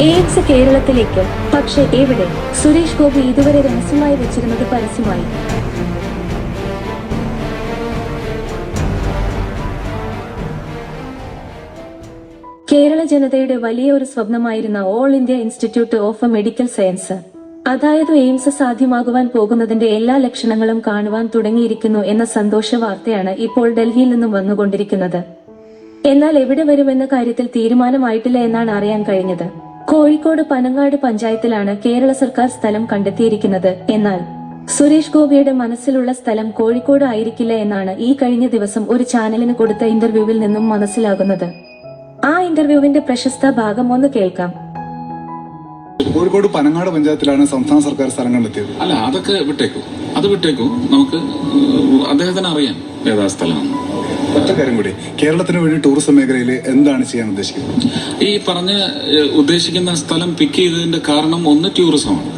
AIIMS കേരളത്തിലേക്ക്. പക്ഷെ എവിടെ? സുരേഷ് ഗോപി ഇതുവരെ രഹസ്യമായി വെച്ചിരുന്നത് പരസ്യമായി. കേരള ജനതയുടെ വലിയ ഒരു സ്വപ്നമായിരുന്ന All India Institute of Medical Science. അതായത് എയിംസ് സാധ്യമാകുവാൻ പോകുന്നതിന്റെ എല്ലാ ലക്ഷണങ്ങളും കാണുവാൻ തുടങ്ങിയിരിക്കുന്നു എന്ന സന്തോഷ വാർത്തയാണ് ഇപ്പോൾ ഡൽഹിയിൽ നിന്നും വന്നുകൊണ്ടിരിക്കുന്നത്. എന്നാൽ എവിടെ വരുമെന്ന കാര്യത്തിൽ തീരുമാനമായിട്ടില്ല എന്നാണ് അറിയാൻ കഴിഞ്ഞത്. കോഴിക്കോട് പനങ്ങാട് പഞ്ചായത്തിലാണ് കേരള സർക്കാർ സ്ഥലം കണ്ടെത്തിയിരിക്കുന്നത്. എന്നാൽ സുരേഷ് ഗോപിയുടെ മനസ്സിലുള്ള സ്ഥലം കോഴിക്കോട് ആയിരിക്കില്ല എന്നാണ് ഈ കഴിഞ്ഞ ദിവസം ഒരു ചാനലിന് കൊടുത്ത ഇന്റർവ്യൂവിൽ നിന്നും മനസ്സിലാകുന്നത്. ആ ഇന്റർവ്യൂവിന്റെ പ്രശസ്ത ഭാഗം ഒന്ന് കേൾക്കാം. കോഴിക്കോട് പനങ്ങാട് പഞ്ചായത്തിലാണ് സംസ്ഥാന സർക്കാർ സ്ഥലം കണ്ടെത്തിയത്. അല്ല അതൊക്കെ വിട്ടേക്കൂ. അത് വിട്ടേക്കൂ. നമുക്ക് അദ്ദേഹത്തിന് അറിയാം. ഏതാ ഒറ്റക്കാര്യം ഒറ്റ കാര്യം കൂടി. കേരളത്തിന് വേണ്ടി ടൂറിസം മേഖലയിൽ എന്താണ് ചെയ്യാൻ ഉദ്ദേശിക്കുന്നത്? ഈ പറഞ്ഞ ഉദ്ദേശിക്കുന്ന സ്ഥലം പിക്ക് ചെയ്തതിന്റെ കാരണം ഒന്ന് ടൂറിസമാണ്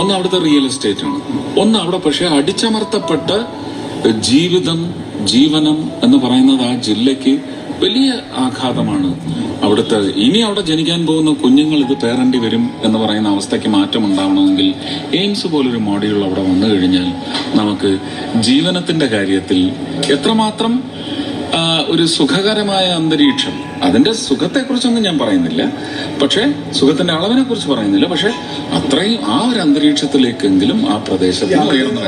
ഒന്ന് അവിടുത്തെ റിയൽ എസ്റ്റേറ്റ് ആണ്. ഒന്ന് അവിടെ പക്ഷേ അടിച്ചമർത്തപ്പെട്ട ജീവിതം ജീവനം എന്ന് പറയുന്നത് ആ ജില്ലയ്ക്ക് വലിയ ആഘാതമാണ്. അവിടുത്തെ ഇനി അവിടെ ജനിക്കാൻ പോകുന്ന കുഞ്ഞുങ്ങൾ ഇത് പേരണ്ടി വരും എന്ന് പറയുന്ന അവസ്ഥയ്ക്ക് മാറ്റം ഉണ്ടാവണമെങ്കിൽ എയിംസ് പോലൊരു മോഡ്യൂൾ അവിടെ വന്നു കഴിഞ്ഞാൽ നമുക്ക് ജീവനത്തിന്റെ കാര്യത്തിൽ എത്രമാത്രം ഒരു സുഖകരമായ അന്തരീക്ഷം. അതിന്റെ സുഖത്തെക്കുറിച്ചൊന്നും ഞാൻ പറയുന്നില്ല. പക്ഷേ സുഖത്തിന്റെ അളവിനെ കുറിച്ച് പറയുന്നില്ല. പക്ഷെ അത്രയും ആ ഒരു അന്തരീക്ഷത്തിലേക്കെങ്കിലും ആ പ്രദേശത്തിന് ഉയർന്നു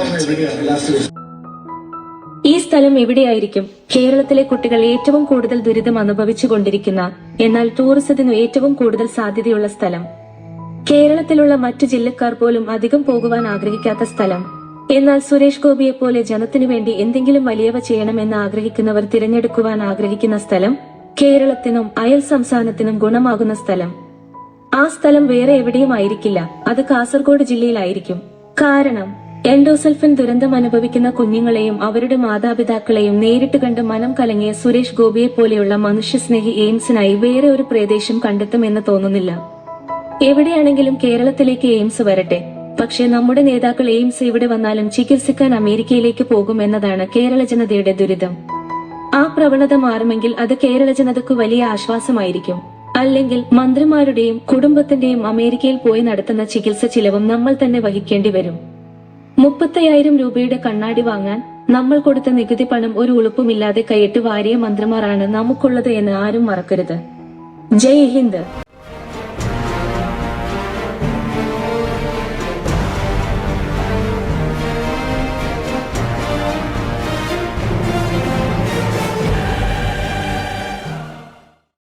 ഈ സ്ഥലം എവിടെയായിരിക്കും കേരളത്തിലെ കുട്ടികൾ ഏറ്റവും കൂടുതൽ ദുരിതം അനുഭവിച്ചു കൊണ്ടിരിക്കുന്ന എന്നാൽ ടൂറിസത്തിനു ഏറ്റവും കൂടുതൽ സാധ്യതയുള്ള സ്ഥലം. കേരളത്തിലുള്ള മറ്റു ജില്ലക്കാർ പോലും അധികം പോകുവാൻ ആഗ്രഹിക്കാത്ത സ്ഥലം. എന്നാൽ സുരേഷ് ഗോപിയെ പോലെ ജനത്തിനു വേണ്ടി എന്തെങ്കിലും വലിയവ ചെയ്യണമെന്ന് ആഗ്രഹിക്കുന്നവർ തിരഞ്ഞെടുക്കുവാൻ ആഗ്രഹിക്കുന്ന സ്ഥലം കേരളത്തിനും അയൽ സംസ്ഥാനത്തിനും ഗുണമാകുന്ന സ്ഥലം. ആ സ്ഥലം വേറെ എവിടെയും ആയിരിക്കില്ല. അത് കാസർഗോഡ് ജില്ലയിലായിരിക്കും. കാരണം എൻഡോസൾഫൻ ദുരന്തം അനുഭവിക്കുന്ന കുഞ്ഞുങ്ങളെയും അവരുടെ മാതാപിതാക്കളെയും നേരിട്ട് കണ്ട് മനം കലങ്ങിയ സുരേഷ് ഗോപിയെ പോലെയുള്ള മനുഷ്യസ്നേഹി എയിംസിനായി വേറെ ഒരു പ്രദേശം കണ്ടെത്തുമെന്ന് തോന്നുന്നില്ല. എവിടെയാണെങ്കിലും കേരളത്തിലേക്ക് എയിംസ് വരട്ടെ. പക്ഷേ നമ്മുടെ നേതാക്കൾ എയിംസ് ഇവിടെ വന്നാലും ചികിത്സിക്കാൻ അമേരിക്കയിലേക്ക് പോകും എന്നതാണ് കേരള ജനതയുടെ ദുരിതം. ആ പ്രവണത മാറുമെങ്കിൽ അത് കേരള ജനതയ്ക്ക് വലിയ ആശ്വാസമായിരിക്കും. അല്ലെങ്കിൽ മന്ത്രിമാരുടെയും കുടുംബത്തിന്റെയും അമേരിക്കയിൽ പോയി നടത്തുന്ന ചികിത്സ ചിലവും നമ്മൾ തന്നെ വഹിക്കേണ്ടി വരും. മുപ്പത്തയ്യായിരം രൂപയുടെ കണ്ണാടി വാങ്ങാൻ നമ്മൾ കൊടുത്ത നികുതി പണം ഒരു ഉളുപ്പുമില്ലാതെ കൈയിട്ട് വാരിയ മന്ത്രിമാരാണ് നമുക്കുള്ളത് എന്ന് ആരും മറക്കരുത്. ജയ് ഹിന്ദ്.